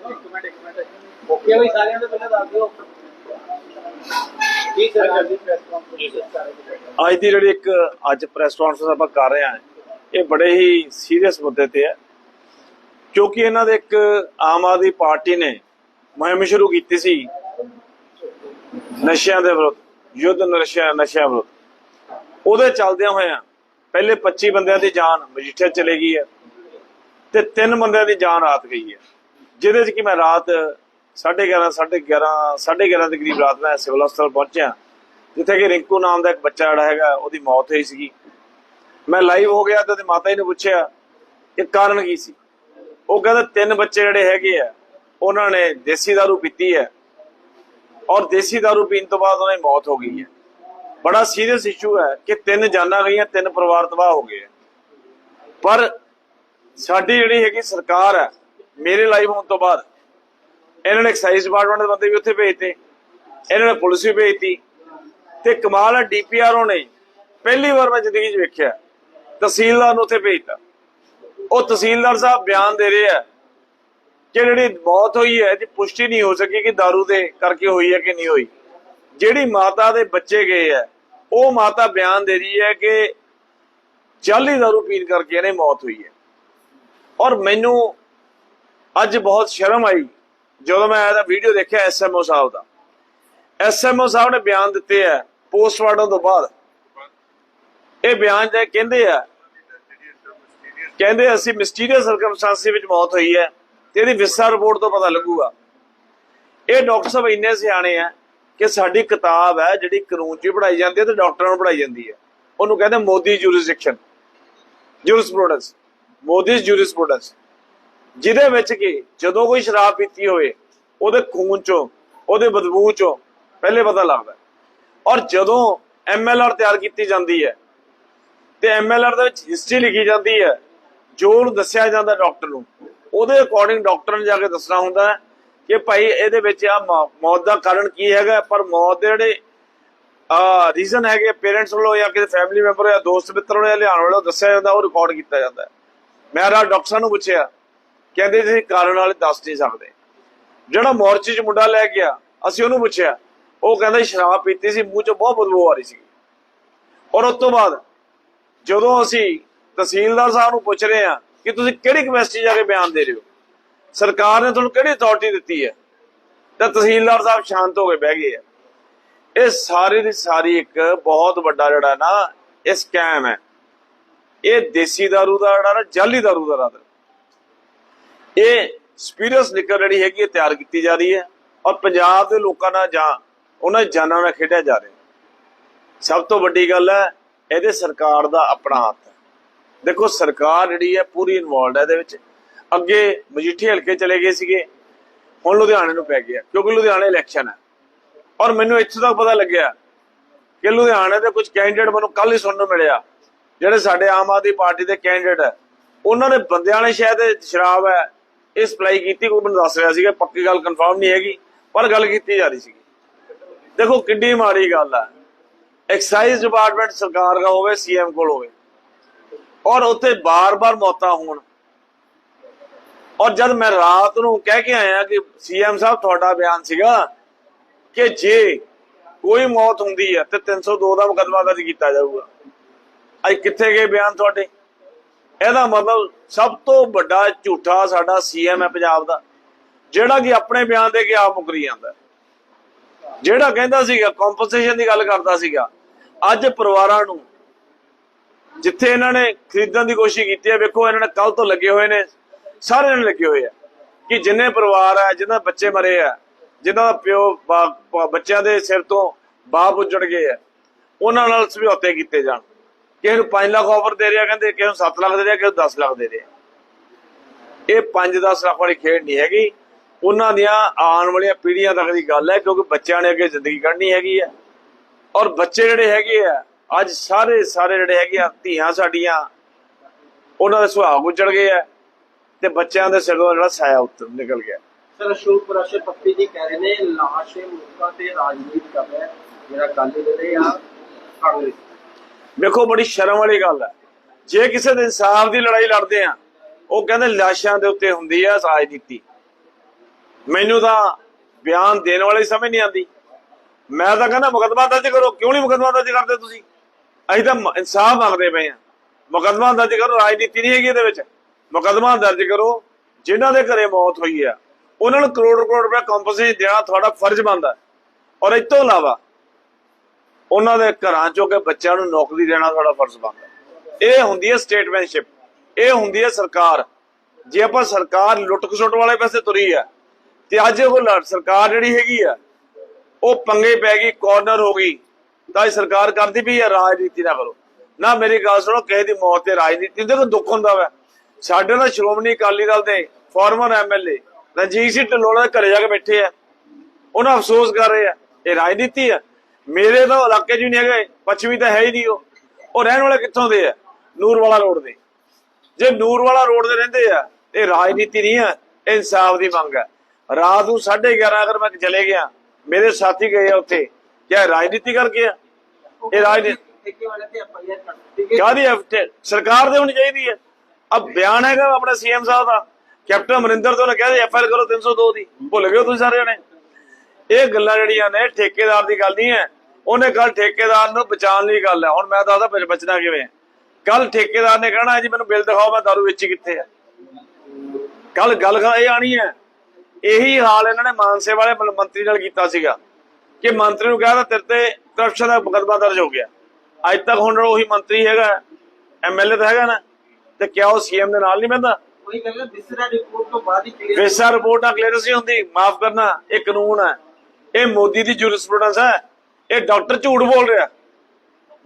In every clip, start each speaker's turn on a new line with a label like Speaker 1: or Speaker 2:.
Speaker 1: ਇੱਕ ਮਿੰਟ ਇੱਕ minute okay ਬਈ, ਸਾਰਿਆਂ ਦੇ ਪਹਿਲਾਂ ਦੱਸ ਦਿਓ। ਜੀ ਸਰ ਅੱਜ ਪ੍ਰੈਸ ਕਾਨਫਰੰਸ
Speaker 2: ਅੱਜ ਦੀ ਜਿਹੜੀ ਇੱਕ, ਅੱਜ ਪ੍ਰੈਸ ਕਾਨਫਰੰਸ ਆਪਾਂ ਕਰ ਰਹੇ ਹਾਂ, ਇਹ ਬੜੇ ਹੀ ਸੀਰੀਅਸ ਮੁੱਦੇ ਤੇ ਹੈ। ਕਿਉਂਕਿ ਇਹਨਾਂ ਦੇ ਇੱਕ ਆਮ ਆਦਮੀ ਪਾਰਟੀ ਨੇ ਮੁਹਿੰਮ ਸ਼ੁਰੂ ਕੀਤੀ ਸੀ ਨਸ਼ਿਆਂ ਦੇ ਵਿਰੁੱਧ, ਯੁੱਧ ਨਸ਼ਿਆਂ ਨਸ਼ਿਆਂ ਵਿਰੁੱਧ। ਉਹਦੇ ਚੱਲਦਿਆਂ ਹੋਇਆਂ ਪਹਿਲੇ 25 ਬੰਦਿਆਂ ਦੀ ਜਾਨ ਮਜੀਠੀਆ ਚਲੇ ਗਈ ਹੈ ਤੇ ਤਿੰਨ ਬੰਦਿਆਂ ਦੀ ਜਾਨ ਆਤ ਗਈ ਹੈ। ਜਿਹਦੇ 'ਚ ਕਿ ਮੈਂ ਰਾਤ 11:30 11:30 11:30 ਦੇ ਕਰੀਬ ਰਾਤ ਮੈਂ ਸਿਵਲ ਹਸਪਤਾਲ ਪਹੁੰਚਿਆ ਜਿੱਥੇ ਕਿ ਰਿੰਕੂ ਨਾਮ ਦਾ ਇੱਕ ਬੱਚਾ ਜਿਹੜਾ ਹੈਗਾ ਉਹਦੀ ਮੌਤ ਹੋਈ ਸੀਗੀ ਮੈਂ ਲਾਈਵ ਹੋ ਗਿਆ ਤੇ ਉਹਦੀ ਮਾਤਾ ਜੀ ਨੂੰ ਪੁੱਛਿਆ ਕਿ ਕਾਰਨ ਕੀ ਸੀ ਉਹ ਕਹਿੰਦਾ ਤਿੰਨ ਬੱਚੇ ਜਿਹੜੇ ਹੈਗੇ ਆ ਉਹਨਾਂ ਨੇ ਦੇਸੀ दारू ਪੀਤੀ ਹੈ ਔਰ ਦੇਸੀ दारू ਪੀਣ ਤੋਂ ਬਾਅਦ ਉਹਨਾਂ ਦੀ ਮੌਤ ਹੋ ਗਈ ਹੈ ਬੜਾ ਸੀਰੀਅਸ ਇਸ਼ੂ ਹੈ ਕਿ ਤਿੰਨ ਜਾਨਾਂ ਗਈਆਂ ਤਿੰਨ ਪਰਿਵਾਰ ਤਬਾਹ ਹੋ ਗਏ ਪਰ ਸਾਡੀ ਜਿਹੜੀ ਹੈਗੀ ਸਰਕਾਰ ਹੈ ਮੇਰੇ ਲਾਈਵ ਹੋਣ ਤੋਂ ਬਾਅਦ ਇਹਨਾਂ ਨੇ ਐਕਸਾਈਜ਼ ਡਿਪਾਰਟਮੈਂਟ ਦੇ ਬੰਦੇ ਵੀ ਉੱਥੇ ਭੇਜਤੇ ਇਹਨਾਂ ਨੇ ਪੁਲਿਸ ਵੀ ਭੇਜਤੀ ਤੇ ਕਮਾਲ ਹੈ ਡੀਪੀਆਰਓ ਨੇ ਪਹਿਲੀ ਵਾਰ ਮੈਂ ਜ਼ਿੰਦਗੀ 'ਚ ਵੇਖਿਆ ਤਹਿਸੀਲਦਾਰ ਨੂੰ ਉੱਥੇ ਭੇਜਤਾ ਉਹ ਤਹਿਸੀਲਦਾਰ ਸਾਹਿਬ ਬਿਆਨ ਦੇ ਰਹੇ ਆ ਕਿ ਜਿਹੜੀ ਮੌਤ ਹੋਈ ਹੈ ਇਹਦੀ ਪੁਸ਼ਟੀ ਨਹੀਂ ਹੋ ਸਕੀ ਕਿ दारू ਦੇ ਕਰਕੇ ਹੋਈ ਹੈ ਕਿ ਨਹੀਂ ਹੋਈ ਜਿਹੜੀ ਮਾਤਾ ਦੇ ਬੱਚੇ ਗਏ ਆ ਉਹ ਮਾਤਾ ਬਿਆਨ ਦੇ ਰਹੀ ਹੈ ਕਿ ਜਾਲੀ दारू ਪੀਣ ਕਰਕੇ ਇਹਨੇ ਮੌਤ ਹੋਈ ਹੈ ਔਰ ਮੈਨੂੰ ਅੱਜ ਬਹੁਤ ਸ਼ਰਮ ਆਈ ਜਦੋਂ ਮੈਂ ਇਹਦਾ ਵੀਡੀਓ ਦੇਖਿਆ ਐਸਐਮਓ ਸਾਹਿਬ ਦਾ। ਐਸਐਮਓ ਸਾਹਿਬ ਨੇ ਬਿਆਨ ਦਿੱਤੇ ਆ ਪੋਸਟਮਾਰਟਮ ਤੋਂ ਬਾਅਦ। ਇਹ ਬਿਆਨ ਦੇ ਕਹਿੰਦੇ ਆ, ਕਹਿੰਦੇ ਅਸੀਂ ਮਿਸਟੀਰੀਅਸ ਸਰਕਮਸਟੈਂਸੀ ਵਿੱਚ ਮੌਤ ਹੋਈ ਹੈ ਤੇ ਇਹਦੀ ਵਿਸਾ ਰਿਪੋਰਟ ਤੋਂ ਪਤਾ ਲੱਗੂਗਾ। ਇਹ ਡਾਕਟਰ ਸਾਹਿਬ ਇੰਨੇ ਸਿਆਣੇ ਆ ਕਿ ਸਾਡੀ ਕਿਤਾਬ ਹੈ ਜਿਹੜੀ ਕਾਨੂੰਨ 'ਚ ਵੀ ਪੜਾਈ ਜਾਂਦੀ ਹੈ ਤੇ ਡਾਕਟਰਾਂ ਨੂੰ ਪੜਾਈ ਜਾਂਦੀ ਹੈ। ਉਹਨੂੰ ਕਹਿੰਦੇ Modi jurisdiction jurisprudence Modi jurisprudence ਜਿਹਦੇ ਵਿੱਚ ਕਿ ਜਦੋਂ ਕੋਈ ਸ਼ਰਾਬ ਪੀਤੀ ਹੋਵੇ, ਉਹਦੇ ਖੂਨ 'ਚੋਂ, ਉਹਦੇ ਬਦਬੂ 'ਚੋਂ ਪਹਿਲੇ ਪਤਾ ਲੱਗਦਾ ਹੈ। ਔਰ ਜਦੋਂ ਐਮਐਲਆਰ ਤਿਆਰ ਕੀਤੀ ਜਾਂਦੀ ਹੈ, ਤੇ ਐਮਐਲਆਰ ਦੇ ਵਿੱਚ ਹਿਸਟਰੀ ਲਿਖੀ ਜਾਂਦੀ ਹੈ, ਜੋ ਉਹਨੂੰ ਦੱਸਿਆ ਜਾਂਦਾ ਡਾਕਟਰ ਨੂੰ, ਉਹਦੇ ਅਕੋਰਡਿੰਗ ਡਾਕਟਰ ਨੇ ਜਾ ਕੇ ਦੱਸਣਾ ਹੁੰਦਾ ਹੈ ਕਿ ਭਾਈ ਇਹਦੇ ਵਿੱਚ ਆ ਮੌਤ ਦਾ ਕਾਰਨ ਕੀ ਹੈਗਾ, ਪਰ ਮੌਤ ਦੇ ਜਿਹੜੇ ਆ ਰੀਜ਼ਨ ਹੈਗੇ ਪੇਰੈਂਟਸ ਵੱਲੋਂ ਜਾਂ ਕਿਸੇ ਫੈਮਿਲੀ ਮੈਂਬਰ ਜਾਂ ਦੋਸਤ ਮਿੱਤਰ ਵੱਲੋਂ ਲਿਆਉਣ ਵੱਲੋਂ ਦੱਸਿਆ ਜਾਂਦਾ, ਉਹ ਰਿਕਾਰਡ ਕੀਤਾ ਜਾਂਦਾ ਮੈਂ ਰਾਤ ਡਾਕਟਰ ਨੂੰ ਪੁੱਛਿਆ ਕਹਿੰਦੇ ਤੁਸੀਂ ਕਾਰਨ ਵਾਲੇ ਦੱਸ ਨਹੀਂ ਸਕਦੇ ਜਿਹੜਾ ਮੋਰਚੇ 'ਚ ਮੁੰਡਾ ਲੈ ਗਿਆ ਅਸੀਂ ਉਹਨੂੰ ਪੁੱਛਿਆ ਉਹ ਕਹਿੰਦਾ ਸੀ ਸ਼ਰਾਬ ਪੀਤੀ ਸੀ ਮੂੰਹ 'ਚੋਂ ਬਹੁਤ ਬਦਬੂ ਆ ਰਹੀ ਸੀ ਔਰ ਉਸ ਤੋਂ ਬਾਅਦ ਜਦੋਂ ਅਸੀਂ ਤਹਿਸੀਲਦਾਰ ਸਾਹਿਬ ਨੂੰ ਪੁੱਛ ਰਹੇ ਹਾਂ ਕਿ ਤੁਸੀਂ ਕਿਹੜੀ ਕਪੈਸਿਟੀ ਜਾ ਕੇ ਬਿਆਨ ਦੇ ਰਹੇ ਹੋ ਸਰਕਾਰ ਨੇ ਤੁਹਾਨੂੰ ਕਿਹੜੀ ਅਥਾਰਟੀ ਦਿੱਤੀ ਹੈ ਤਾਂ ਤਹਿਸੀਲਦਾਰ ਸਾਹਿਬ ਸ਼ਾਂਤ ਹੋ ਕੇ ਬਹਿ ਗਏ ਆ ਇਹ ਸਾਰੀ ਦੀ ਸਾਰੀ ਇੱਕ ਬਹੁਤ ਵੱਡਾ ਜਿਹੜਾ ਨਾ ਇਹ ਸਕੈਮ ਹੈ ਇਹ ਦੇਸੀ दारू ਦਾ ਜਿਹੜਾ ਨਾ ਜਾਲੀ दारू ਦਾ ਰਾਦਰ ਇਹ ਸਪੀਰੀਅਸ ਲਿਕਰ ਜਿਹੜੀ ਹੈਗੀ, ਇਹ ਤਿਆਰ ਕੀਤੀ ਜਾ ਰਹੀ ਹੈ ਔਰ ਪੰਜਾਬ ਦੇ ਲੋਕਾਂ ਨਾਲ ਜਾਂ ਉਹਨਾਂ ਜਾਨਾਂ ਨਾਲ ਖੇਡਿਆ ਜਾ ਰਿਹਾ ਸਭ ਤੋਂ ਵੱਡੀ ਗੱਲ ਹੈ, ਇਹਦੇ ਸਰਕਾਰ ਦਾ ਆਪਣਾ ਹੱਥ ਹੈ। ਦੇਖੋ, ਸਰਕਾਰ ਜਿਹੜੀ ਹੈ ਪੂਰੀ ਇਨਵੋਲਡ ਹੈ ਇਹਦੇ ਵਿੱਚ। ਅੱਗੇ ਮਜੀਠੀ ਹਲਕੇ ਚਲੇ ਗਏ ਸੀਗੇ, ਹੁਣ ਲੁਧਿਆਣੇ ਨੂੰ ਪੈ ਗਿਆ, ਕਿਉਂਕਿ ਲੁਧਿਆਣੇ ਇਲੈਕਸ਼ਨ ਹੈ। ਔਰ ਮੈਨੂੰ ਇੱਥੋਂ ਤੱਕ ਪਤਾ ਲੱਗਿਆ ਕਿ ਲੁਧਿਆਣੇ ਦੇ ਕੁਝ ਕੈਂਡੀਡੇਟ ਮੈਨੂੰ ਕੱਲ ਹੀ ਸੁਣਨ ਨੂੰ ਮਿਲਿਆ, ਜਿਹੜੇ ਸਾਡੇ ਆਮ ਆਦਮੀ ਪਾਰਟੀ ਦੇ ਕੈਂਡੀਡੇਟ ਹੈ। ਉਹਨਾਂ ਨੇ ਬੰਦਿਆਂ ਨੇ ਸ਼ਾਇਦ ਸ਼ਰਾਬ ਹੈ ਇਹ ਸਪਲਾਈ ਕੀਤੀ, ਕੋਈ ਮੈਨੂੰ ਦੱਸ ਰਿਹਾ ਸੀਗਾ, ਪੱਕੀ ਗੱਲ ਕਨਫਰਮ ਨਹੀਂ ਹੈਗੀ, ਪਰ ਗੱਲ ਕੀਤੀ ਜਾ ਰਹੀ ਸੀਗੀ। ਦੇਖੋ ਕਿੰਨੀ ਮਾੜੀ ਗੱਲ ਹੈ ਐਕਸਾਈਜ਼ ਡਿਪਾਰਟਮੈਂਟ ਸਰਕਾਰ ਦਾ ਹੋਵੇ ਸੀਐਮ ਕੋਲ ਹੋਵੇ, ਔਰ ਉੱਥੇ ਬਾਰ-ਬਾਰ ਮੌਤਾਂ ਹੋਣ। ਔਰ ਜਦ ਮੈਂ ਰਾਤ ਨੂੰ ਕਹਿ ਕੇ ਆਇਆ ਕਿ ਸੀਐਮ ਸਾਹਿਬ, ਤੁਹਾਡਾ ਬਿਆਨ ਸੀਗਾ ਕਿ ਜੇ ਕੋਈ ਮੌਤ ਹੁੰਦੀ ਹੈ ਤੇ 302 ਦਾ ਮੁਕੱਦਮਾ ਦਰਜ ਕੀਤਾ ਜਾਊਗਾ। ਅੱਜ ਕਿੱਥੇ ਗਏ ਬਿਆਨ ਤੁਹਾਡੇ? ਇਹਦਾ ਮਤਲਬ ਸਭ ਤੋਂ ਵੱਡਾ ਝੂਠਾ ਸਾਡਾ ਸੀਐਮ ਹੈ ਪੰਜਾਬ ਦਾ, ਜਿਹੜਾ ਕਿ ਆਪਣੇ ਬਿਆਨ ਦੇ ਕੇ ਆਪ ਮੁਕਰੀ ਜਾਂਦਾ। ਜਿਹੜਾ ਕਹਿੰਦਾ ਸੀਗਾ ਕੰਪਨਸੇਸ਼ਨ ਦੀ ਗੱਲ ਕਰਦਾ ਸੀਗਾ, ਅੱਜ ਪਰਿਵਾਰਾਂ ਨੂੰ ਜਿੱਥੇ ਇਹਨਾਂ ਨੇ ਖਰੀਦਣ ਦੀ ਕੋਸ਼ਿਸ਼ ਕੀਤੀ ਹੈ, ਵੇਖੋ ਇਹਨਾਂ ਨੇ ਕੱਲ ਤੋਂ ਲੱਗੇ ਹੋਏ ਨੇ, ਸਾਰੇ ਨੇ ਲੱਗੇ ਹੋਏ ਆ ਕਿ ਜਿੰਨੇ ਪਰਿਵਾਰ ਆ ਜਿਨ੍ਹਾਂ ਬੱਚੇ ਮਰੇ ਆ ਜਿਨ੍ਹਾਂ ਦਾ ਪਿਓ ਬੱਚਿਆਂ ਦੇ ਸਿਰ ਤੋਂ ਬਾਪ ਉੱਜੜ ਗਏ ਆ, ਉਹਨਾਂ ਨਾਲ ਸਮਝੌਤੇ ਕੀਤੇ ਜਾਣ। ਕਿਸੇ ਨੂੰ 5 ਲੱਖ ਆਫਰ ਦੇ ਰਿਹਾ, ਕਹਿੰਦੇ ਕਿਸੇ ਨੂੰ 7 ਲੱਖ ਦੇ ਰਿਹਾ, ਕਿਸੇ ਨੂੰ 10 ਲੱਖ ਦੇ ਰਿਹਾ। ਇਹ 5-10 ਲੱਖ ਵਾਲੀ ਖੇਡ ਨਹੀਂ ਹੈਗੀ। ਉਹਨਾਂ ਦੀਆਂ ਆਉਣ ਵਾਲੀਆਂ ਪੀੜ੍ਹੀਆਂ ਤੱਕ ਦੀ ਗੱਲ ਹੈ, ਕਿਉਂਕਿ ਬੱਚਿਆਂ ਨੇ ਅੱਗੇ ਜ਼ਿੰਦਗੀ ਕੱਢਣੀ ਹੈਗੀ ਹੈ। ਔਰ ਬੱਚੇ ਜਿਹੜੇ ਹੈਗੇ ਆ, ਅੱਜ ਸਾਰੇ ਸਾਰੇ ਜਿਹੜੇ ਹੈਗੇ ਆ, ਧੀਆਂ ਸਾਡੀਆਂ, ਉਹਨਾਂ ਦੇ ਸੁਹਾਗ ਉੱਜੜ ਗਏ ਆ ਤੇ ਬੱਚਿਆਂ ਦੇ ਸਿਰੋਂ ਜਿਹੜਾ ਸਾਇਆ ਉੱਤਰ ਨਿਕਲ ਗਿਆ।
Speaker 1: ਸਰ, ਅਸ਼ੋਕ ਪ੍ਰਾਸ਼ਰ ਪੱਪੀ ਜੀ ਕਹਿ ਰਹੇ ਨੇ, ਲਾਸ਼ੇ ਮੁੱਕਾ ਤੇ ਰਾਜਨੀਤੀ ਕਰ ਰਿਹਾ ਹੈ। ਮੇਰਾ ਗੱਲ ਜਿਹੜੇ ਆ, ਕਾਂਗਰਸ
Speaker 2: ਵੇਖੋ ਬੜੀ ਸ਼ਰਮ ਵਾਲੀ ਗੱਲ ਹੈ। ਜੇ ਕਿਸੇ ਦੇ ਇਨਸਾਫ ਦੀ ਲੜਾਈ ਲੜਦੇ ਆ, ਉਹ ਕਹਿੰਦੇ ਲਾਸ਼ਾਂ ਦੇ ਉੱਤੇ ਹੁੰਦੀ ਆ ਰਾਜਨੀਤੀ। ਮੈਨੂੰ ਤਾਂ ਬਿਆਨ ਦੇਣ ਵਾਲੀ ਸਮਝ ਨਹੀਂ ਆਉਂਦੀ। ਮੈਂ ਤਾਂ ਕਹਿੰਦਾ ਮੁਕੱਦਮਾ ਦਰਜ ਕਰੋ, ਕਿਉਂ ਨਹੀਂ ਮੁਕੱਦਮਾ ਦਰਜ ਕਰਦੇ ਤੁਸੀਂ? ਅਸੀਂ ਤਾਂ ਇਨਸਾਫ ਮੰਗਦੇ ਪਏ ਆ। ਮੁਕੱਦਮਾ ਦਰਜ ਕਰੋ, ਰਾਜਨੀਤੀ ਨਹੀਂ ਹੈਗੀ ਇਹਦੇ ਵਿੱਚ। ਮੁਕੱਦਮਾ ਦਰਜ ਕਰੋ, ਜਿਨ੍ਹਾਂ ਦੇ ਘਰੇ ਮੌਤ ਹੋਈ ਆ, ਉਹਨਾਂ ਨੂੰ ਕਰੋੜ ਕਰੋੜ ਰੁਪਏ ਕੰਪਨਸੇਸ਼ਨ ਦੇਣਾ ਤੁਹਾਡਾ ਫਰਜ਼ ਬਣਦਾ। ਔਰ ਇਸ ਤੋਂ ਇਲਾਵਾ ਉਹਨਾਂ ਦੇ ਘਰਾਂ ਚੋਂ ਕੇ ਬੱਚਿਆਂ ਨੂੰ ਨੌਕਰੀ ਦੇਣਾ ਤੁਹਾਡਾ ਫਰਜ਼ ਬਣਦਾ। ਇਹ ਹੁੰਦੀ ਹੈ ਸਟੇਟਮੈਨਸ਼ਿਪ। ਇਹ ਹੁੰਦੀ ਹੈ ਸਰਕਾਰ। ਜੇ ਆਪਾਂ ਸਰਕਾਰ ਲੁੱਟ ਖਸੁੱਟ ਵਾਲੇ ਪਾਸੇ ਤੁਰੀ ਆ ਤੇ ਅੱਜ ਉਹ ਸਰਕਾਰ ਜਿਹੜੀ ਹੈਗੀ ਆ, ਉਹ ਪੰਗੇ ਪੈ ਗਈ ਕਾਰਨਰ ਹੋ ਗਈ, ਤਾਂ ਇਹ ਸਰਕਾਰ ਕਰਦੀ ਵੀ ਹੈ ਰਾਜਨੀਤੀ ਨਾ ਕਰੋ। ਨਾ ਮੇਰੀ ਗੱਲ ਸੁਣੋ, ਕਿਸੇ ਦੀ ਮੌਤ ਤੇ ਰਾਜਨੀਤੀ ਦੇ ਦੁੱਖ ਹੁੰਦਾ ਵਾ। ਸਾਡੇ ਨਾਲ ਸ਼੍ਰੋਮਣੀ ਅਕਾਲੀ ਦਲ ਦੇ ਫਾਰਮਰ ਐਮਐਲਏ ਰਣਜੀਤ ਸਿੰਘ ਢਿੱਲੋਂ ਘਰੇ ਜਾ ਕੇ ਬੈਠੇ ਆ। ਉਹਨਾਂ ਅਫਸੋਸ ਕਰ ਰਹੇ ਆ, ਇਹ ਰਾਜਨੀਤੀ ਆ। ਮੇਰੇ ਤਾਂ ਇਲਾਕੇ 'ਚ ਵੀ ਨਹੀਂ ਹੈਗੇ, ਪੱਛਮੀ ਤਾਂ ਹੈ ਹੀ ਨਹੀਂ ਉਹ। ਉਹ ਰਹਿਣ ਵਾਲੇ ਕਿੱਥੋਂ ਦੇ ਆ? ਨੂਰਵਾਲਾ ਰੋਡ ਦੇ। ਜੇ ਨੂਰਵਾਲਾ ਰੋਡ ਦੇ ਰਹਿੰਦੇ ਆ, ਇਹ ਰਾਜਨੀਤੀ ਨਹੀਂ ਆ ਇਨਸਾਫ ਦੀ ਮੰਗ ਹੈ ਰਾਤ ਨੂੰ 11:30 ਅਗਰ ਮੈਂ ਚਲੇ ਗਿਆ, ਮੇਰੇ ਸਾਥੀ ਗਏ ਆ ਉੱਥੇ ਕਿਆ ਰਾਜਨੀਤੀ ਕਰਕੇ ਆ? ਇਹ ਰਾਜਨੀਤੀ
Speaker 1: ਠੇਕੇ ਤੇ
Speaker 2: ਸਰਕਾਰ ਦੇ ਹੋਣੀ ਚਾਹੀਦੀ ਹੈ ਅਬ ਬਿਆਨ ਹੈਗਾ ਆਪਣੇ ਸੀਐਮ ਸਾਹਿਬ ਦਾ। ਕੈਪਟਨ ਅਮਰਿੰਦਰ ਤੋਂ ਨੇ ਕਿਹਾ ਐਫ ਕਰੋ 302 ਦੀ ਭੁੱਲ ਗਏ ਤੁਸੀਂ ਸਾਰੇ ਜਣੇ ਇਹ ਗੱਲਾਂ ਜਿਹੜੀਆਂ ਨੇ, ਠੇਕੇਦਾਰ ਦੀ ਗੱਲ ਨਹੀਂ ਹੈ। ਉਹਨੇ ਕੱਲ ਠੇਕੇਦਾਰ ਨੂੰ ਬਚਾਉਣ ਲਈ ਗੱਲ ਹੈ। ਹੁਣ ਮੈਂ ਦੱਸਦਾ ਬਚ- ਬਚਣਾ ਕਿਵੇਂ ਕੱਲ ਠੇਕੇਦਾਰ ਨੇ ਕਹਿਣਾ ਜੀ ਮੈਨੂੰ ਬਿੱਲ ਦਿਖਾਓ ਮੈਂ ਦਾਰੂ ਵੇਚੀ ਕਿੱਥੇ ਹੈ। ਕੱਲ ਗੱਲ ਗਾ- ਇਹ ਆਣੀ ਹੈ। ਇਹੀ ਹਾਲ ਇਹਨਾਂ ਨੇ ਮਾਨਸੇ ਵਾਲੇ ਮੰਤਰੀ ਨਾਲ ਕੀਤਾ ਸੀਗਾ। ਕਿ ਮੰਤਰੀ ਨੂੰ ਕਹਿਆ ਤੇਰੇ ਤੇ ਕਰਪਸ਼ਨ ਦਾ ਮੁਕੱਦਮਾ ਦਰਜ ਹੋ ਗਿਆ। ਅੱਜ ਤੱਕ ਹੁਣ ਉਹੀ ਮੰਤਰੀ ਹੈਗਾ ਐਮਐਲਏ ਤਾਂ ਹੈਗਾ ਨਾ ਤੇ ਕਿਆ ਉਹ ਸੀਐਮ ਦੇ ਨਾਲ ਨਹੀਂ ਬਹਿੰਦਾ?
Speaker 1: ਕੋਈ ਗੱਲ ਬਿਸਰਾ ਰਿਪੋਰਟ ਤੋਂ ਬਾਅਦ ਹੀ clear
Speaker 2: ਵਿਸਾ ਰਿਪੋਰਟ ਨਾਲ ਕਲੀਅਰੈਂਸ ਨਹੀਂ ਹੁੰਦੀ ਮਾਫ ਕਰਨਾ ਇਹ ਕਾਨੂੰਨ ਹੈ। ਇਹ ਮੋਦੀ ਦੀ ਜੂਰਿਸਪ੍ਰੂਡੈਂਸ ਹੈ। ਇਹ ਡਾਕਟਰ ਝੂਠ ਬੋਲ ਰਿਹਾ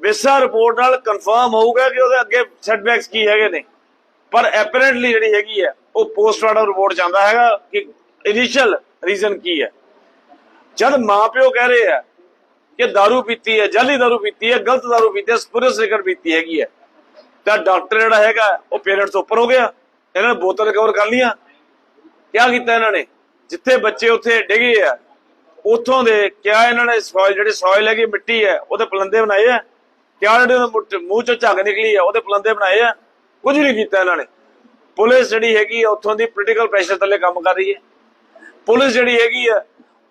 Speaker 2: ਵਿਸਾ ਰਿਪੋਰਟ ਨਾਲ ਕਨਫਰਮ ਹੋਊਗਾ ਕਿ ਉਹਦੇ ਅੱਗੇ ਸੈਟਬੈਕਸ ਕੀ ਹੈਗੇ ਨੇ ਪਰ ਐਪਰੈਂਟਲੀ ਜਿਹੜੀ ਹੈਗੀ ਹੈ ਉਹ ਪੋਸਟਮਾਰਟਮ ਰਿਪੋਰਟ ਜਾਂਦਾ ਹੈਗਾ ਕਿ ਇਨੀਸ਼ੀਅਲ ਰੀਜ਼ਨ ਕੀ ਹੈ ਜਦ ਮਾਪਿਓ ਕਹਿ ਰਹੇ ਆ ਕਿ दारू ਪੀਤੀ ਹੈ ਜਾਲੀ दारू ਪੀਤੀ ਹੈ ਗਲਤ दारू ਪੀਤੀ ਹੈ ਸਪੁਰਸ ਸਿਗਰਟ ਪੀਤੀ ਹੈਗੀ ਹੈ ਤਾਂ ਡਾਕਟਰ ਜਿਹੜਾ ਹੈਗਾ ਉਹ ਪੇਰੈਂਟਸ ਤੋਂ ਉੱਪਰ ਹੋ ਗਿਆ ਇਹਨਾਂ ਨੇ ਬੋਤਲ ਰਿਕਵਰ ਕਰ ਲੀਆਂ ਕਿਆ ਕੀਤਾ ਇਹਨਾਂ ਨੇ ਜਿੱਥੇ ਬੱਚੇ ਉੱਥੇ ਡਿੱਗੇ ਆ ਉਥੋਂ ਦੇ ਕਿਆ ਇਹਨਾਂ ਨੇ ਸੋਇਲ, ਜਿਹੜੀ ਸੋਇਲ ਹੈਗੀ ਮਿੱਟੀ ਹੈ, ਉਹਦੇ ਪਲੰਦੇ ਬਣਾਏ ਆ। ਕਿਆ ਜਿਹੜੇ ਮੂੰਹ ਚੋਂ ਝੱਗ ਨਿਕਲੀ ਆ, ਉਹਦੇ ਪਲੰਦੇ ਬਣਾਏ ਆ। ਕੁਝ ਨਹੀਂ ਕੀਤਾ ਇਹਨਾਂ ਨੇ। ਪੁਲਿਸ ਜਿਹੜੀ ਹੈਗੀ ਆ ਦੀ ਪੋਲੀਟੀਕਲ ਪ੍ਰੈਸ਼ਰ ਥੱਲੇ ਕੰਮ ਕਰ ਰਹੀ ਹੈ। ਪੁਲਿਸ ਜਿਹੜੀ ਹੈਗੀ ਆ,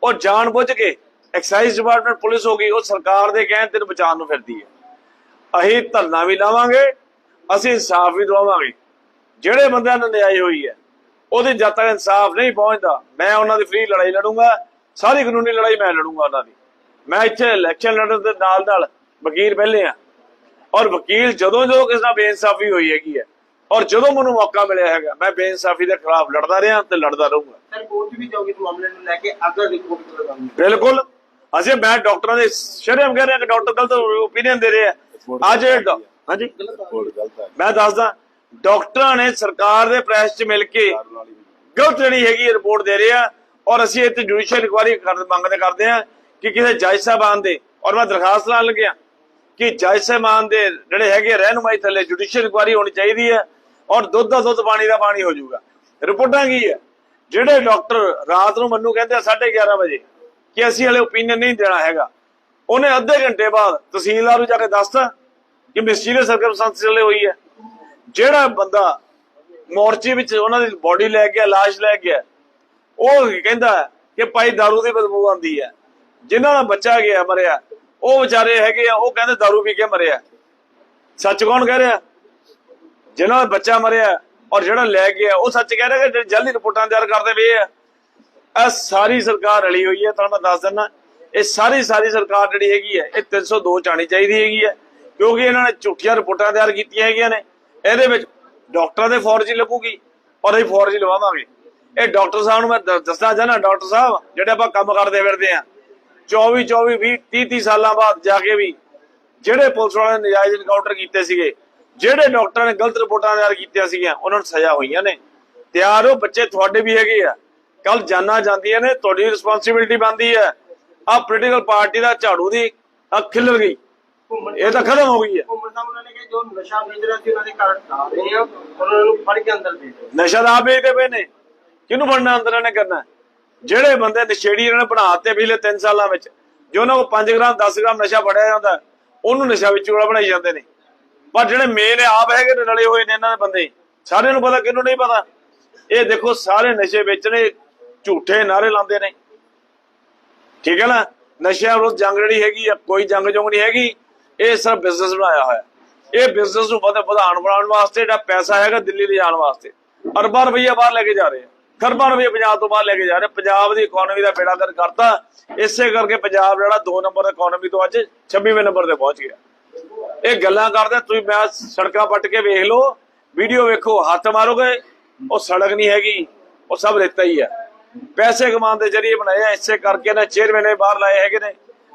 Speaker 2: ਉਹ ਜਾਣਬੁੱਝ ਕੇ ਐਕਸਾਈਜ਼ ਡਿਪਾਰਟਮੈਂਟ ਪੁਲਿਸ ਹੋ ਗਈ, ਉਹ ਸਰਕਾਰ ਦੇ ਕਹਿਣ ਤੇ ਨੂੰ ਬਚਾਉਣ ਨੂੰ ਫਿਰਦੀ ਹੈ। ਅਸੀਂ ਧਰਨਾ ਵੀ ਲਾਵਾਂਗੇ, ਅਸੀਂ ਇਨਸਾਫ ਵੀ ਦਵਾਵਾਂਗੇ। ਜਿਹੜੇ ਬੰਦਿਆਂ ਨਾਲ ਨਿਆਈ ਹੋਈ ਹੈ, ਉਹਦੀ ਜਦ ਤੱਕ ਇਨਸਾਫ ਨਹੀਂ ਪਹੁੰਚਦਾ, ਮੈਂ ਉਹਨਾਂ ਦੀ ਫ੍ਰੀ ਲੜਾਈ ਲੜੂੰਗਾ। ਸਾਰੀ ਕਾਨੂੰਨੀ ਲੜਾਈ ਮੈਂ ਲੜੂੰਗਾ ਉਹਨਾਂ ਦੀ। ਮੈਂ ਇੱਥੇ ਇਲੈਕਸ਼ਨ ਲੜਨ ਦੇ ਨਾਲ ਨਾਲ ਵਕੀਲ ਪਹਿਲੇ ਆ ਔਰ ਵਕੀਲ ਜਦੋਂ ਜਦੋਂ ਕਿਸੇ ਨਾਲ ਬੇਇਨਸਾਫੀ ਹੋਈ ਹੈਗੀ ਹੈ ਔਰ ਜਦੋਂ ਮੈਨੂੰ ਮੌਕਾ ਮਿਲਿਆ ਹੈਗਾ ਮੈਂ ਬੇਇਨਸਾਫੀ ਦੇ ਖਿਲਾਫ ਲੜਦਾ ਰਿਹਾ ਤੇ ਲੜਦਾ ਰਹੂੰਗਾ।
Speaker 1: ਸਰ ਕੋਰਟ ਵੀ ਜਾਓਗੇ ਇਸ ਮਾਮਲੇ ਨੂੰ ਲੈ ਕੇ ਅਗਰ ਰਿਪੋਰਟ ਕਰਵਾਉਂਗੇ
Speaker 2: ਬਿਲਕੁਲ। ਅਸੀਂ ਮੈਂ ਡਾਕਟਰਾਂ ਦੇ ਸ਼ਰਮ ਕਹਿ ਰਿਹਾ ਕਿ ਡਾਕਟਰ ਗਲਤ ਓਪੀਨੀਅਨ ਦੇ ਰਹੇ ਆ। ਅੱਜ ਹਾਂਜੀ? ਮੈਂ ਦੱਸਦਾ ਡਾਕਟਰਾਂ ਨੇ ਸਰਕਾਰ ਦੇ ਪ੍ਰੈਸ 'ਚ ਮਿਲ ਕੇ ਗਲਤ ਜਿਹੜੀ ਹੈਗੀ ਰਿਪੋਰਟ ਦੇ ਰਹੇ ਆ। ਔਰ ਅਸੀਂ ਇੱਥੇ ਜੁਡੀਸ਼ੀਅਲ ਇਨਕੁਆਰੀ ਮੰਗਦੇ ਕਰਦੇ ਆ ਕਿ ਕਿਸੇ ਜੱਜ ਸਾਹਿਬਾਨ ਦੇ ਔਰ ਮੈਂ ਦਰਖਾਸਤ ਲਾਣ ਲੱਗਿਆ ਕਿ ਜੱਜ ਸਾਹਿਬਾਨ ਦੇ ਜਿਹੜੇ ਹੈਗੇ ਰਹਿਨੁਮਾਈ ਥੱਲੇ ਜੁਡੀਸ਼ੀਅਲ ਇਨਕੁਆਰੀ ਹੋਣੀ ਚਾਹੀਦੀ ਹੈ ਔਰ ਦੁੱਧ ਦਾ ਦੁੱਧ ਪਾਣੀ ਦਾ ਪਾਣੀ ਹੋ ਜਾਊਗਾ। ਰਿਪੋਰਟਾਂ ਕੀ ਹੈ? ਜਿਹੜੇ ਡਾਕਟਰ ਰਾਤ ਨੂੰ ਮੈਨੂੰ ਕਹਿੰਦੇ ਆ 11:30 ਵਜੇ ਕਿ ਅਸੀਂ ਹਲੇ ਓਪੀਨੀਅਨ ਨਹੀਂ ਦੇਣਾ ਹੈਗਾ, ਉਹਨੇ ਅੱਧੇ ਘੰਟੇ ਬਾਅਦ ਤਹਿਸੀਲਦਾਰ ਨੂੰ ਜਾ ਕੇ ਦੱਸਤਾ ਕਿ ਮਿਸਟੀਰੀਅਸ ਸਰਕਮਸਟੈਂਸ ਚਲੇ ਹੋਈ ਹੈ। ਜਿਹੜਾ ਬੰਦਾ ਮੋਰਚੇ ਵਿੱਚ ਉਹਨਾਂ ਦੀ ਬੋਡੀ ਲੈ ਗਿਆ, ਲਾਸ਼ ਲੈ ਗਿਆ ਉਹ ਕਹਿੰਦਾ ਕਿ ਭਾਈ दारू ਦੀ ਬਦਬੂ ਆਉਂਦੀ ਹੈ ਜਿਨ੍ਹਾਂ ਦਾ ਬੱਚਾ ਗਿਆ ਮਰਿਆ ਉਹ ਵਿਚਾਰੇ ਹੈਗੇ ਆ ਉਹ ਕਹਿੰਦੇ दारू ਪੀ ਕੇ ਮਰਿਆ ਸੱਚ ਕੌਣ ਕਹਿ ਰਿਹਾ ਜਿਨ੍ਹਾਂ ਦਾ ਬੱਚਾ ਮਰਿਆ ਔਰ ਜਿਹੜਾ ਲੈ ਗਿਆ ਉਹ ਸੱਚ ਕਹਿ ਰਿਹਾ ਕਿ ਜਿਹੜੇ ਜਾਲੀ ਰਿਪੋਰਟਾਂ ਤਿਆਰ ਕਰਦੇ ਪਏ ਆ ਇਹ ਸਾਰੀ ਸਰਕਾਰ ਰਲੀ ਹੋਈ ਹੈ ਤੁਹਾਨੂੰ ਮੈਂ ਦੱਸ ਦਿੰਦਾ ਇਹ ਸਾਰੀ ਸਾਰੀ ਸਰਕਾਰ ਜਿਹੜੀ ਹੈਗੀ ਹੈ ਇਹ 302 ਚਾਣੀ ਚਾਹੀਦੀ ਹੈਗੀ ਹੈ ਕਿਉਂਕਿ ਇਹਨਾਂ ਨੇ ਝੂਠੀਆਂ ਰਿਪੋਰਟਾਂ ਤਿਆਰ ਕੀਤੀਆਂ ਹੈਗੀਆਂ ਨੇ ਇਹਦੇ ਵਿੱਚ ਡਾਕਟਰਾਂ ਦੇ ਫੌਰਜੀ ਲੱਗੂਗੀ ਔਰ ਅਸੀਂ ਫੌਰਜੀ ਲਵਾਵਾਂਗੇ ਇਹ ਡਾਕਟਰ ਸਾਹਿਬ ਨੂੰ ਮੈਂ ਦੱਸਣਾ ਚਾਹਨਾ ਡਾਕਟਰ ਸਾਹਿਬ ਜਿਹੜੇ ਆਪਾਂ ਕੰਮ ਕਰਦੇ ਫਿਰਦੇ ਆ 24 24 20 30 30 ਸਾਲਾਂ ਬਾਅਦ ਜਾ ਕੇ ਵੀ ਜਿਹੜੇ ਪੁਲਿਸ ਵਾਲਿਆਂ ਨੇ ਨਜਾਇਜ਼ ਇਨਕਾਊਂਟਰ ਕੀਤੇ ਸੀਗੇ ਜਿਹੜੇ ਡਾਕਟਰਾਂ ਨੇ ਗਲਤ ਰਿਪੋਰਟਾਂ ਤਿਆਰ ਕੀਤੀਆਂ ਸੀਗੀਆਂ ਉਹਨਾਂ ਨੂੰ ਸਜ਼ਾ ਹੋਈਆਂ ਨੇ। ਤਿਆਰ ਹੋ ਬੱਚੇ ਤੁਹਾਡੇ ਵੀ ਹੈਗੇ ਆ। ਕੱਲ ਜਾਨਾਂ ਜਾਂਦੀਆਂ ਨੇ ਤੁਹਾਡੀ ਰਿਸਪੌਂਸਿਬਿਲਟੀ ਬਣਦੀ ਹੈ ਆ ਪੋਲੀਟੀਕਲ ਪਾਰਟੀ ਦਾ ਝਾੜੂ ਦੀ ਅੱਖ ਖਿਲਰ ਗਈ। ਇਹ ਤਾਂ ਖਤਮ ਹੋ ਗਈ ਹੈ
Speaker 1: ਘੁੰਮਣ ਸਾਹਿਬ ਉਹਨਾਂ ਨੇ ਕਿਹਾ ਜੋ ਨਸ਼ਾ ਵੇਚ ਰਿਹਾ ਸੀ ਉਹਨਾਂ ਦੇ ਘਰ ਢਾ ਰਹੇ ਆ ਉਹਨਾਂ ਨੂੰ ਫੜ ਕੇ ਅੰਦਰ ਦੇ ਦਿਓ
Speaker 2: ਨਸ਼ਾ ਦਾ ਵੇਚਦੇ ਪਏ ਨੇ। ਕਿਹਨੂੰ ਫੜਨਾ ਅੰਦਰ ਇਹਨੇ ਕਰਨਾ? ਜਿਹੜੇ ਬੰਦੇ ਨਸ਼ੇੜੀ ਇਹਨਾਂ ਨੇ ਬਣਾਤੇ ਪਿਛਲੇ 3 ਸਾਲਾਂ ਵਿੱਚ, ਜੋ ਉਹਨਾਂ ਕੋਲ 5 ਗ੍ਰਾਮ 10 ਗ੍ਰਾਮ ਨਸ਼ਾ ਫੜਿਆ ਜਾਂਦਾ, ਉਹਨੂੰ ਨਸ਼ਾ ਵਿੱਚ ਬਣਾਈ ਜਾਂਦੇ ਨੇ। ਪਰ ਜਿਹੜੇ ਮੇਨ ਆਪ ਹੈਗੇ ਨੇ, ਰਲੇ ਹੋਏ ਨੇ ਇਹਨਾਂ ਦੇ ਬੰਦੇ, ਸਾਰਿਆਂ ਨੂੰ ਪਤਾ, ਕਿਹਨੂੰ ਨਹੀਂ ਪਤਾ? ਇਹ ਦੇਖੋ, ਸਾਰੇ ਨਸ਼ੇ ਵੇਚਣੇ ਝੂਠੇ ਨਾਰੇ ਲਾਉਂਦੇ ਨੇ। ਠੀਕ ਹੈ ਨਾ? ਨਸ਼ਿਆਂ ਵਿਰੁੱਧ ਜੰਗ ਜਿਹੜੀ ਹੈਗੀ ਆ, ਕੋਈ ਜੰਗ ਜੰਗ ਨਹੀਂ ਹੈਗੀ। ਇਹ ਸਿਰਫ ਬਿਜ਼ਨਸ ਬਣਾਇਆ ਹੋਇਆ। ਇਹ ਬਿਜ਼ਨਸ ਨੂੰ ਵਧ- ਵਧਾਉਣ ਬਣਾਉਣ ਵਾਸਤੇ ਜਿਹੜਾ ਪੈਸਾ ਹੈਗਾ, ਦਿੱਲੀ ਲਿਜਾਣ ਵਾਸਤੇ। ਅਰਬਾਂ ਰੁਪਈਆ ਬਾਹਰ ਲੈ ਕੇ ਜਾ ਰਹੇ ਆ। ਖਰਬਾਂ ਰੁਪਈਆ ਪੰਜਾਬ ਤੋਂ ਬਾਹਰ ਲੈ ਕੇ ਜਾ ਰਹੇ। ਪੰਜਾਬ ਦੀ ਇਕਨੋਮੀ ਦਾ ਬੇੜਾ ਕਰ ਕਰਤਾ ਇਸੇ ਕਰਕੇ ਪੰਜਾਬ ਜਿਹੜਾ 2 ਨੰਬਰ ਇਕਨੋਮੀ ਤੋਂ ਅੱਜ 26ਵੇਂ ਨੰਬਰ ਤੇ ਪਹੁੰਚ ਗਿਆ। ਇਹ ਗੱਲਾਂ ਕਰਦੇ, ਤੁਸੀਂ ਮੈਂ ਸੜਕਾਂ ਪੱਟ ਕੇ ਵੇਖ ਲਓ। ਵੀਡੀਓ ਵੇਖੋ, ਹੱਥ ਮਾਰੋਗੇ, ਉਹ ਸੜਕ ਨਹੀਂ ਹੈਗੀ, ਉਹ ਸਭ ਰੇਤਾ ਹੀ ਹੈ ਪੈਸੇ ਕਮਾਉਣ ਦੇ ਜਰੀਏ ਬਣਾਏ ਆ, ਇਸੇ ਕਰਕੇ ਨਾ ਚੇਅਰਮੈਨ ਨੇ ਬਾਹਰ ਲਾਏ ਹੈਗੇ ਨੇ।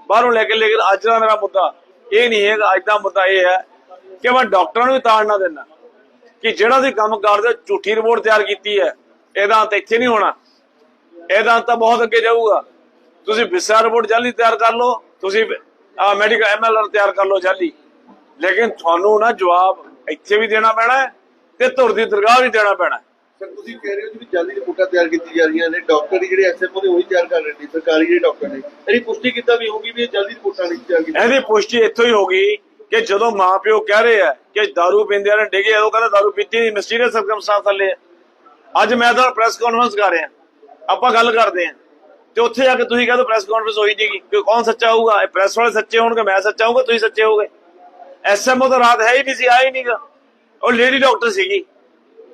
Speaker 2: ਬਾਹਰੋਂ ਲੈ ਕੇ, ਲੇਕਿਨ ਅੱਜ ਦਾ ਮੇਰਾ ਮੁੱਦਾ ਇਹ ਨਹੀਂ ਹੈਗਾ ਅੱਜ ਦਾ ਮੁੱਦਾ ਇਹ ਹੈ ਕਿ ਮੈਂ ਡਾਕਟਰਾਂ ਨੂੰ ਤਾੜਨਾ ਦੇਣਾ ਕਿ ਜਿਹੜਾ ਤੁਸੀਂ ਕੰਮ ਕਰਦੇ ਝੂਠੀ ਰਿਪੋਰਟ ਤਿਆਰ ਕੀਤੀ ਹੈ। ਇਹਦਾ ਅੰਤ ਇੱਥੇ ਨਹੀਂ ਹੋਣਾ ਇਹਦਾ ਅੰਤ ਤਾਂ ਬਹੁਤ ਅੱਗੇ ਜਾਊਗਾ ਤੁਸੀਂ ਵਿਸਾ ਰਿਪੋਰਟ ਜਲਦੀ ਤਿਆਰ ਕਰ ਲਓ ਤੁਸੀਂ ਮੈਡੀਕਲ ਐਮਐਲਆਰ ਤਿਆਰ ਕਰ ਲਓ ਜਲਦੀ ਲੇਕਿਨ ਤੁਹਾਨੂੰ ਨਾ ਜਵਾਬ ਇੱਥੇ ਵੀ ਦੇਣਾ ਪੈਣਾ ਹੈ ਤੇ ਧੁਰ ਦੀ ਦਰਗਾਹ ਵੀ ਦੇਣਾ ਪੈਣਾ ਹੈ।
Speaker 3: ਸਰ ਤੁਸੀਂ ਕਹਿ ਰਹੇ ਹੋ ਜੀ ਵੀ ਜਲਦੀ ਰਿਪੋਰਟਾਂ ਤਿਆਰ ਕੀਤੀ ਜਾ ਰਹੀਆਂ ਨੇ ਡਾਕਟਰ ਹੀ ਜਿਹੜੇ ਐਸਐਮਓ ਨੇ ਉਹੀ ਤਿਆਰ ਕਰ ਰਹੇ ਨੇ ਸਰਕਾਰੀ ਜਿਹੜੇ ਡਾਕਟਰ ਨੇ ਇਹਦੀ ਪੁਸ਼ਟੀ ਕਿੱਦਾਂ ਵੀ ਹੋਊਗੀ ਵੀ ਇਹ ਜਲਦੀ ਰਿਪੋਰਟਾਂ ਨਹੀਂ ਤਿਆਰ ਕੀਤੀਆਂ
Speaker 2: ਇਹਦੀ ਪੁਸ਼ਟੀ ਇੱਥੋਂ ਹੀ ਹੋ ਗਈ ਕਿ ਜਦੋਂ ਮਾਪਿਓ ਕਹਿ ਰਹੇ ਆ ਕਿ दारू ਪੀਂਦੇ ਨੇ ਡਿੱਗੇ ਉਹ ਕਹਿੰਦਾ दारू ਪੀਤੀ ਨਹੀਂ ਮਿਸਟੀਰੀਅਸ ਸਰਕਮਸਟੈਂਸ ਥੱਲੇ ਆ। ਅੱਜ ਮੈਂ ਤਾਂ ਪ੍ਰੈਸ ਕਾਨਫਰੰਸ ਕਰ ਰਿਹਾ। ਆਪਾਂ ਗੱਲ ਕਰਦੇ ਆ ਤੇ ਉੱਥੇ ਜਾ ਕੇ ਤੁਸੀਂ ਕਹਿੰਦੇ ਪ੍ਰੈਸ ਕਾਨਫਰੰਸ ਹੋਈ ਜੀਗੀ ਕਿ ਕੌਣ ਸੱਚਾ ਹੋਊਗਾ? ਇਹ ਪ੍ਰੈਸ ਵਾਲੇ ਸੱਚੇ ਹੋਣਗੇ, ਮੈਂ ਸੱਚਾ ਹੋਊਗਾ, ਤੁਸੀਂ ਸੱਚੇ ਹੋਗੇ ਐਸਐਮਓ ਤਾਂ ਰਾਤ ਹੈ ਹੀ ਨਹੀਂ ਸੀ, ਆਇਆ ਹੀ ਨਹੀਂਗਾ ਉਹ ਲੇਡੀ ਡਾਕਟਰ ਸੀਗੀ।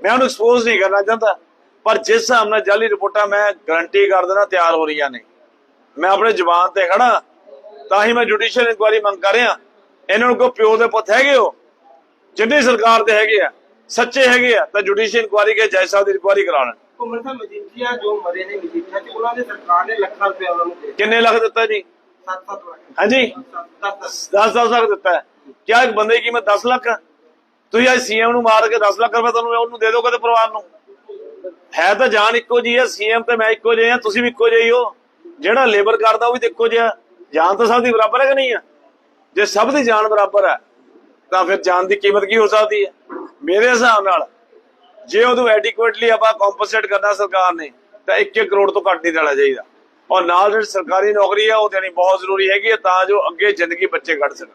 Speaker 2: ਮੈਂ ਉਹਨੂੰ ਐਕਸਪੋਜ਼ ਨਹੀਂ ਕਰਨਾ ਚਾਹੁੰਦਾ। ਪਰ ਜਿਸ ਹਿਸਾਬ ਨਾਲ ਜਾਲੀ ਰਿਪੋਰਟਾਂ ਮੈਂ ਗਾਰੰਟੀ ਕਰ ਦੇਣਾ ਤਿਆਰ ਹੋ ਰਹੀਆਂ ਨੇ। ਮੈਂ ਆਪਣੇ ਜ਼ੁਬਾਨ ਤੇ ਖੜਾ। ਤਾਂ ਹੀ ਮੈਂ ਜੁਡੀਸ਼ੀਅਲ ਇਨਕੁਆਇਰੀ ਮੰਗ ਕਰ ਰਿਹਾ। ਇਹਨਾਂ ਨੂੰ ਕੋ ਪਿਓ ਦੇ ਪੁੱਤ ਹੈਗੇ ਹੋ? ਜਿੰਨੀ ਸਰਕਾਰ ਦੇ ਹੈਗੇ ਆ। ਸੱਚੇ ਹੈਗੇ ਆ ਤਾਂ ਜੁਡੀਸ਼ੀਅਲ ਇਨਕੁਆਇਰੀ ਕੇ ਜੱਜ ਸਾਹਿਬ ਦੀ ਇਨਕੁਆਇਰੀ ਕਰਾ ਲੈਣ
Speaker 1: ਘੁੰਮਣ ਸਾਹਿਬ ਮਜੀਠੀਆ ਜੋ ਮਰੇ ਨੇ ਮਜੀਠੀਆ ਚ ਉਹਨਾਂ ਦੇ ਸਰਕਾਰ ਨੇ ਲੱਖਾਂ ਰੁਪਏ ਉਹਨਾਂ ਨੂੰ ਦੇ
Speaker 2: ਕਿੰਨੇ ਲੱਖ ਦਿੱਤਾ ਜੀ?
Speaker 1: 7-7 ਲੱਖ।
Speaker 2: ਹਾਂਜੀ।
Speaker 1: 10
Speaker 2: 10 10 ਲੱਖ ਦਿੱਤਾ। ਹੈ। ਕਿਆ ਇੱਕ ਬੰਦੇ ਦੀ ਕੀਮਤ 10 ਲੱਖ ਹੈ? ਤੁਸੀਂ ਅੱਜ ਸੀਐਮ ਨੂੰ ਮਾਰ ਕੇ 10 ਲੱਖ ਰੁਪਏ ਤੁਹਾਨੂੰ ਉਹਨੂੰ ਦੇ ਦੋਗੇ ਤੇ ਪਰਿਵਾਰ ਨੂੰ? ਹੈ ਤਾਂ ਜਾਨ ਇੱਕੋ ਜੀ ਹੈ ਸੀਐਮ ਤੇ ਮੈਂ ਇੱਕੋ ਜਿਹੇ ਆ ਤੁਸੀਂ ਵੀ ਇੱਕੋ ਜਿਹੇ ਹੀ ਹੋ। ਜਿਹੜਾ ਲੇਬਰ ਕਰਦਾ ਉਹ ਵੀ ਤਾਂ ਇੱਕੋ ਜਿਹਾ। ਜਾਨ ਤਾਂ ਸਭ ਦੀ ਬਰਾਬਰ ਹੈ ਕਿ ਨਹੀਂ ਆ? ਜੇ ਸਭ ਦੀ ਜਾਨ ਬਰਾਬਰ ਹੈ ਤਾਂ ਫਿਰ ਜਾਨ ਦੀ ਕੀਮਤ ਕੀ ਹੋ ਸਕਦੀ ਹੈ? ਮੇਰੇ ਹਿਸਾਬ ਨਾਲ, ਜੇ ਉਹਨੂੰ ਐਡਿਕੁਏਟਲੀ ਆਪਾਂ ਕੰਪਨਸੇਟ ਕਰਨਾ ਸਰਕਾਰ ਨੇ, ਤਾਂ 1 ਕਰੋੜ ਤੋਂ ਘੱਟ ਨਹੀਂ ਦੇਣਾ ਚਾਹੀਦਾ। ਔਰ ਨਾਲ ਜਿਹੜੀ ਸਰਕਾਰੀ ਨੌਕਰੀ ਹੈ ਉਹ ਦੇਣੀ ਬਹੁਤ ਜ਼ਰੂਰੀ ਹੈਗੀ ਹੈ ਤਾਂ ਜੋ ਅੱਗੇ ਜ਼ਿੰਦਗੀ ਬੱਚੇ ਕੱਢ ਸਕਣ।